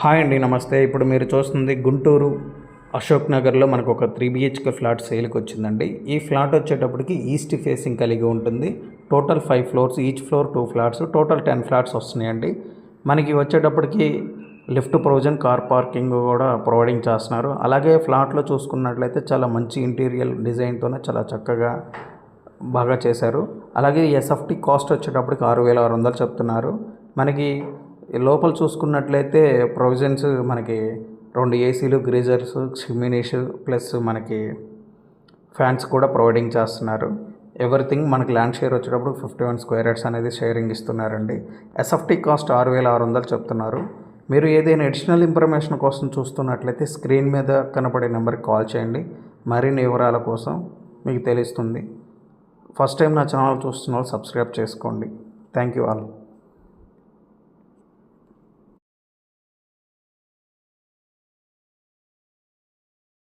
Hi అండి నమస్తే. ఇప్పుడు మీరు చూస్తుంది గుంటూరు అశోక్ నగర్లో మనకు ఒక త్రీ బిహెచ్కే ఫ్లాట్ సేల్కి వచ్చిందండి. ఈ ఫ్లాట్ వచ్చేటప్పటికి ఈస్ట్ ఫేసింగ్ కలిగి ఉంటుంది. Total five floors each floor two flats total ten flats వస్తున్నాయండి. మనకి వచ్చేటప్పటికి లిఫ్ట్ ప్రొవిజన్ కార్ పార్కింగ్ కూడా ప్రొవైడింగ్ చేస్తున్నారు. అలాగే ఫ్లాట్లో చూసుకున్నట్లయితే చాలా మంచి ఇంటీరియర్ డిజైన్తోనే చాలా చక్కగా బాగా చేశారు. అలాగే ఎస్ఎఫ్టీ కాస్ట్ వచ్చేటప్పటికి ఆరు వేల ఆరు వందలు చెప్తున్నారు. మనకి లోపల చూసుకున్నట్లయితే ప్రొవిజన్స్ మనకి రెండు ఏసీలు గ్రీజర్స్ చిమ్మినీస్ ప్లస్ మనకి ఫ్యాన్స్ కూడా ప్రొవైడింగ్ చేస్తున్నారు. ఎవ్రీథింగ్ మనకి ల్యాండ్ షేర్ వచ్చేటప్పుడు ఫిఫ్టీ వన్ స్క్వేర్ యార్డ్స్ అనేది షేరింగ్ ఇస్తున్నారండి. ఎస్ఎఫ్టీ కాస్ట్ ఆరు వేల ఆరు వందలు చెప్తున్నారు. మీరు ఏదైనా అడిషనల్ ఇన్ఫర్మేషన్ కోసం చూస్తున్నట్లయితే స్క్రీన్ మీద కనపడే నెంబర్కి కాల్ చేయండి. మరిన్ని వివరాల కోసం మీకు తెలుస్తుంది. ఫస్ట్ టైం నా ఛానల్ చూస్తున్న వాళ్ళు సబ్స్క్రైబ్ చేసుకోండి. Thank you all.